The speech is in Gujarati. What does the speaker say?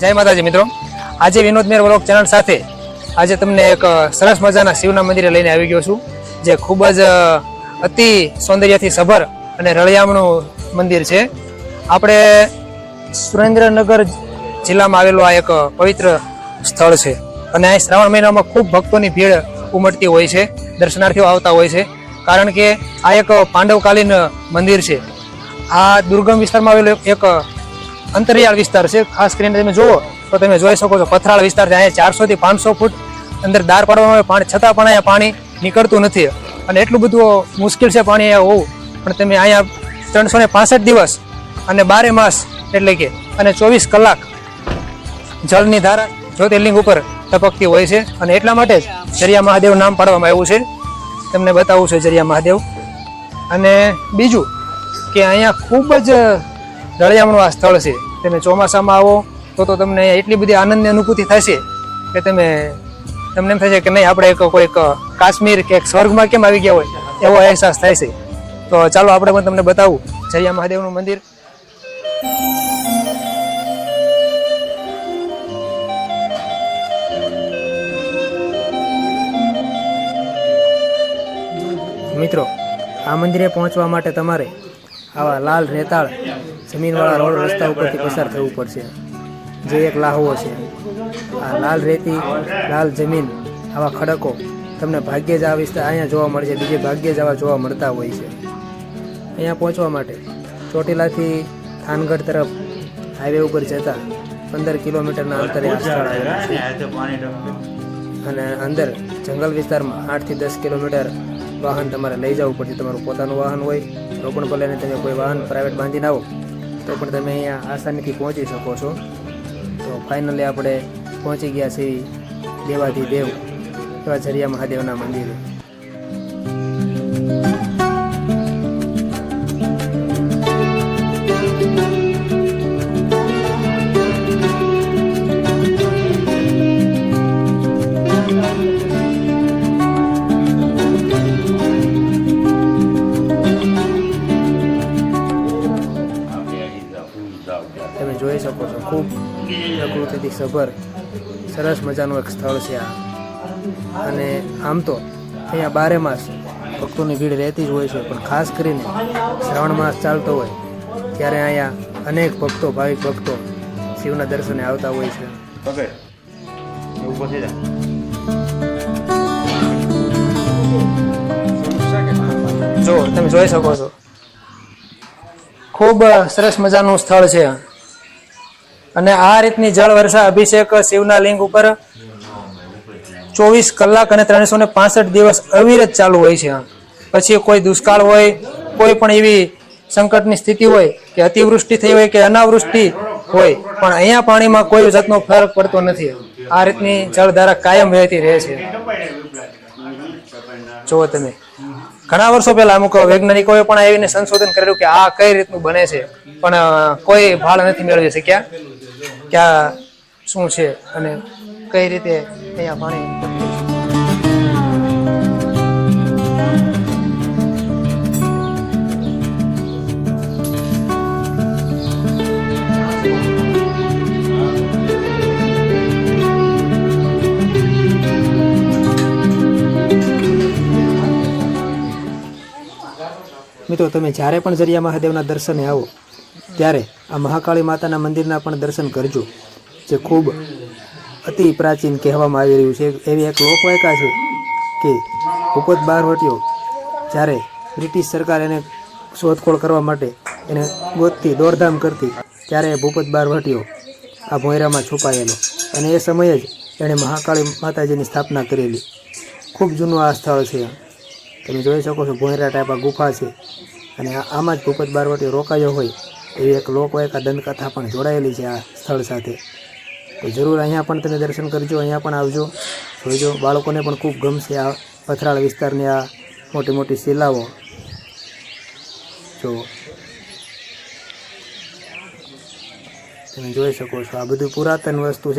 જય માતાજી, મિત્રો. આજે વિનોદ મેર વલોક ચેનલ સાથે આજે તમને એક સરસ મજાના શિવના મંદિરે લઈને આવી ગયો છું, જે ખૂબ જ અતિ સૌંદર્યથી સભર અને રળિયામણું મંદિર છે. આપણે સુરેન્દ્રનગર જિલ્લામાં આવેલું આ એક પવિત્ર સ્થળ છે. અને અહીં શ્રાવણ મહિનામાં ખૂબ ભક્તોની ભીડ ઉમટતી હોય છે, દર્શનાર્થીઓ આવતા હોય છે, કારણ કે આ એક પાંડવકાલીન મંદિર છે. આ દુર્ગમ વિસ્તારમાં આવેલું એક- અંતરિયાળ વિસ્તાર છે. ખાસ કરીને તમે જુઓ તો તમે જોઈ શકો છો પથરાળ વિસ્તાર છે. અહીંયા ચારસો થી પાંચસો ફૂટ અંદર દાર પાડવામાં આવે, પાણી છતાં પણ અહીંયા પાણી નીકળતું નથી. અને એટલું બધું મુશ્કેલ છે પાણી અહીંયા હોવું. પણ તમે અહીંયા ત્રણસો ને પાસઠ દિવસ અને બારે માસ એટલે કે, અને ચોવીસ કલાક જળની ધારા જ્યોતિર્લિંગ ઉપર ટપકતી હોય છે. અને એટલા માટે જ જરિયા મહાદેવ નામ પાડવામાં આવ્યું છે. તમને બતાવવું છે જરિયા મહાદેવ. અને બીજું કે અહીંયા ખૂબ જ રળિયામણું આ સ્થળ છે. તમે ચોમાસામાં આવો તો તો તમને અહીંયા એટલી બધી આનંદની અનુભૂતિ થશે કે તમે, તમને એમ થશે કે નહીં, આપણે એક કોઈક કાશ્મીર કે એક સ્વર્ગમાં કેમ આવી ગયા હોય? એવો અહેસાસ થાય છે. તો ચાલો આપણે પણ તમને બતાવું. જયા મહાદેવનું મંદિર. મિત્રો, આ મંદિરે પહોંચવા માટે તમારે આવા લાલ રેતાળ જમીનવાળા રોડ રસ્તા ઉપરથી પસાર થવું પડશે. જે એક લાહવો છે. આ લાલ રેતી, લાલ જમીન, આવા ખડકો તમને ભાગ્યે જ આ વિસ્તાર અહીંયા જોવા મળે છે. બીજે ભાગ્યે જ આવા જોવા મળતા હોય છે. અહીંયા પહોંચવા માટે ચોટીલાથી થાનગઢ તરફ હાઈવે ઉપર જતા પંદર કિલોમીટરના અંતરે આ સ્થળ આવેલું છે. અને અંદર જંગલ વિસ્તારમાં આઠથી દસ કિલોમીટર વાહન તમારે લઈ જવું પડશે. તમારું પોતાનું વાહન હોય, તો પણ ભલે તમે કોઈ વાહન પ્રાઇવેટ બાંધીને આવો, તો પણ તમે અહીંયા આસાનીથી પહોંચી શકો છો. તો ફાઇનલી આપણે પહોંચી ગયા છીએ દેવાથી દેવ એવા ઝરિયા મહાદેવના મંદિરે. ખૂબ પ્રકૃતિથી સભર સરસ મજાનું એક સ્થળ છે આ. અને આમ તો અહીંયા બારે માસ ભક્તોની ભીડ રહેતી જ હોય છે પણ ખાસ કરીને શ્રાવણ માસ ચાલતો હોય ત્યારે અહીંયા અનેક ભક્તો ભાવિક ભક્તો શિવના દર્શને આવતા હોય છે. જો. તમે જોઈ શકો છો. ખૂબ સરસ મજાનું સ્થળ છે અને આ રીતની જળ વર્ષા અભિષેક શિવના લિંગ ઉપર ચોવીસ કલાક અને ત્રણસો ને પાસઠ દિવસ અવિરત ચાલુ હોય છે. પછી કોઈ દુષ્કાળ હોય, કોઈ પણ એવી સંકટની સ્થિતિ હોય કે અતિવૃષ્ટિ થઈ હોય કે અનાવૃષ્ટિ હોય, પણ અહીંયા પાણીમાં કોઈ જાતનો ફરક પડતો નથી. આ રીતની જળધારા કાયમ વહેતી રહે છે. જુઓ તમે. ઘણા વર્ષો પહેલા અમુક વૈજ્ઞાનિકોએ પણ આવીને સંશોધન કરેલું કે આ કઈ રીતનું બને છે. પણ કોઈ ભાળ નથી મેળવી શક્યા. કે આ શું છે અને કઈ રીતે અહીંયા મિત્રો, તમે જ્યારે પણ જરિયા મહાદેવના દર્શને આવો ત્યારે આ મહાકાળી માતાના મંદિરના પણ દર્શન કરજો, જે ખૂબ અતિ પ્રાચીન કહેવામાં આવી રહ્યું છે. એવી એક લોકવાયકા છે કે ભૂપત બારવટીઓ જ્યારે બ્રિટિશ સરકાર એને શોધખોળ કરવા માટે એને ગોતતી, દોડધામ કરતી, ત્યારે ભૂપત બારવટીઓ આ ભોંયરામાં છુપાયેલો. અને એ સમયે જ એણે મહાકાળી માતાજીની સ્થાપના કરેલી. ખૂબ જૂનું આ સ્થળ છે. તમે જોઈ શકો છો ભોંયરા ટાઈપ આ ગુફા છે. અને આમાં જ ભૂપત બારવટી રોકાયો હોય એવી એક લોકવાયકા દંતકથા પણ જોડાયેલી છે આ સ્થળ સાથે. તો જરૂર અહીંયા પણ તમે દર્શન કરજો, અહીંયા પણ આવજો. જોઈજો બાળકોને પણ ખૂબ ગમશે આ પથરાળ વિસ્તારની આ મોટી મોટી શિલાઓ. જો. તમે જોઈ શકો છો આ બધું પુરાતન વસ્તુ છે.